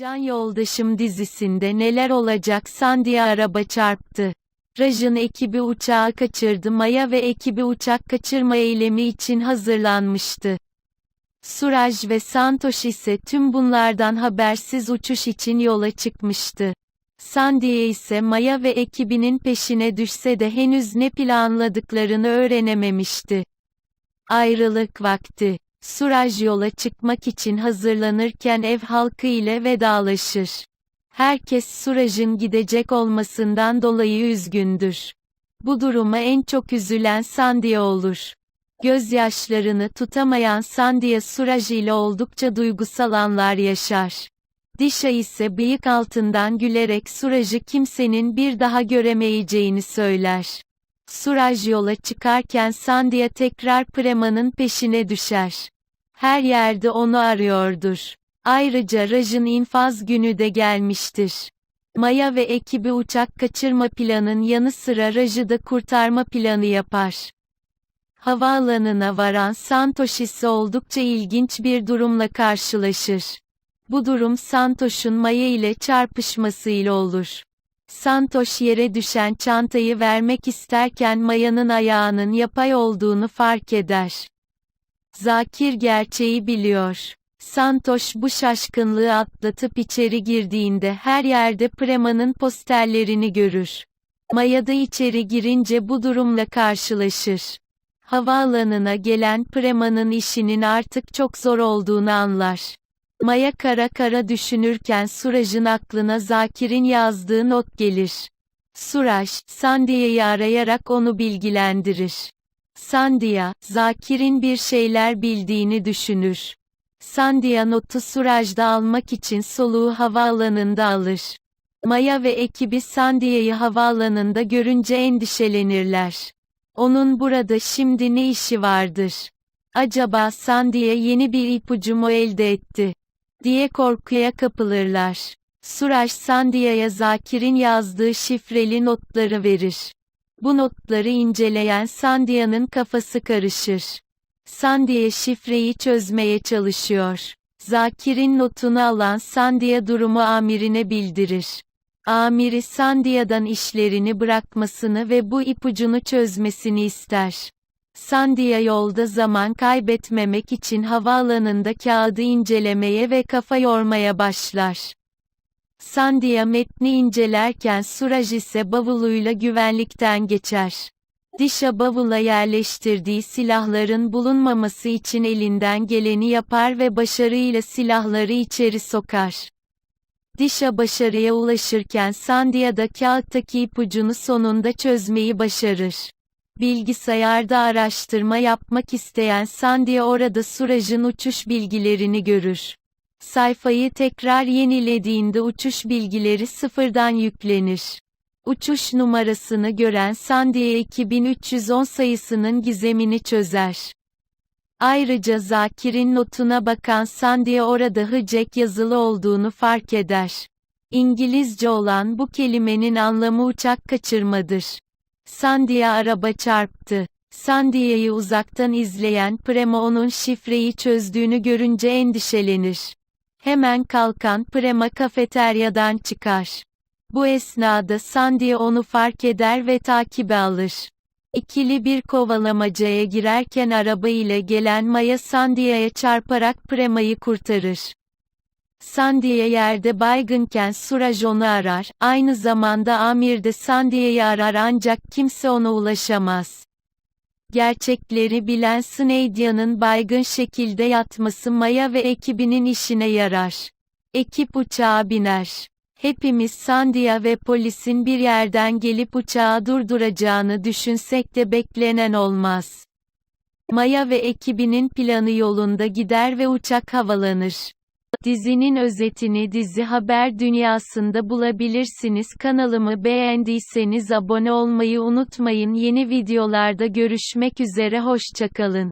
Can Yoldaşım dizisinde neler olacak Sandy'ye araba çarptı. Raj'ın ekibi uçağı kaçırdı Maya ve ekibi uçak kaçırma eylemi için hazırlanmıştı. Suraj ve Santosh ise tüm bunlardan habersiz uçuş için yola çıkmıştı. Sandy'ye ise Maya ve ekibinin peşine düşse de henüz ne planladıklarını öğrenememişti. Ayrılık vakti. Suraj yola çıkmak için hazırlanırken ev halkı ile vedalaşır. Herkes Suraj'ın gidecek olmasından dolayı üzgündür. Bu duruma en çok üzülen Sandia olur. Gözyaşlarını tutamayan Sandia Suraj ile oldukça duygusal anlar yaşar. Disha ise bıyık altından gülerek Suraj'ı kimsenin bir daha göremeyeceğini söyler. Suraj yola çıkarken Sandia tekrar Prema'nın peşine düşer. Her yerde onu arıyordur. Ayrıca Raj'ın infaz günü de gelmiştir. Maya ve ekibi uçak kaçırma planın yanı sıra Raj'ı da kurtarma planı yapar. Havaalanına varan Santosh ise oldukça ilginç bir durumla karşılaşır. Bu durum Santosh'un Maya ile çarpışmasıyla olur. Santosh yere düşen çantayı vermek isterken Maya'nın ayağının yapay olduğunu fark eder. Zakir gerçeği biliyor. Santosh bu şaşkınlığı atlatıp içeri girdiğinde her yerde Prema'nın posterlerini görür. Maya da içeri girince bu durumla karşılaşır. Havaalanına gelen Prema'nın işinin artık çok zor olduğunu anlar. Maya kara kara düşünürken Suraj'ın aklına Zakir'in yazdığı not gelir. Suraj, Sandia'yı arayarak onu bilgilendirir. Sandia, Zakir'in bir şeyler bildiğini düşünür. Sandia notu Suraj'da almak için soluğu havaalanında alır. Maya ve ekibi Sandia'yı havaalanında görünce endişelenirler. Onun burada şimdi ne işi vardır? Acaba Sandia yeni bir ipucu mu elde etti? Diye korkuya kapılırlar. Suraj Sandia'ya Zakir'in yazdığı şifreli notları verir. Bu notları inceleyen Sandia'nın kafası karışır. Sandia şifreyi çözmeye çalışıyor. Zakir'in notunu alan Sandia durumu amirine bildirir. Amiri Sandia'dan işlerini bırakmasını ve bu ipucunu çözmesini ister. Sandia yolda zaman kaybetmemek için havaalanında kağıdı incelemeye ve kafa yormaya başlar. Sandia metni incelerken Suraj ise bavuluyla güvenlikten geçer. Disha bavula yerleştirdiği silahların bulunmaması için elinden geleni yapar ve başarıyla silahları içeri sokar. Disha başarıya ulaşırken Sandia da kağıttaki ipucunu sonunda çözmeyi başarır. Bilgisayarda araştırma yapmak isteyen Sandia orada Suraj'ın uçuş bilgilerini görür. Sayfayı tekrar yenilediğinde uçuş bilgileri sıfırdan yüklenir. Uçuş numarasını gören Sandia 2310 sayısının gizemini çözer. Ayrıca Zakir'in notuna bakan Sandia orada hıcek yazılı olduğunu fark eder. İngilizce olan bu kelimenin anlamı uçak kaçırmadır. Sandia araba çarptı. Sandia'yı uzaktan izleyen Prema onun şifreyi çözdüğünü görünce endişelenir. Hemen kalkan Prema kafeteryadan çıkar. Bu esnada Sandia onu fark eder ve takibe alır. İkili bir kovalamacaya girerken araba ile gelen Maya Sandia'ya çarparak Prema'yı kurtarır. Sandia yerde baygınken Suraj onu arar, aynı zamanda Amir de Sandia'yı arar ancak kimse ona ulaşamaz. Gerçekleri bilen Sneidya'nın baygın şekilde yatması Maya ve ekibinin işine yarar. Ekip uçağa biner. Hepimiz Sandia ve polisin bir yerden gelip uçağı durduracağını düşünsek de beklenen olmaz. Maya ve ekibinin planı yolunda gider ve uçak havalanır. Dizinin özetini Dizi Haber Dünyası'nda bulabilirsiniz. Kanalımı beğendiyseniz abone olmayı unutmayın. Yeni videolarda görüşmek üzere hoşçakalın.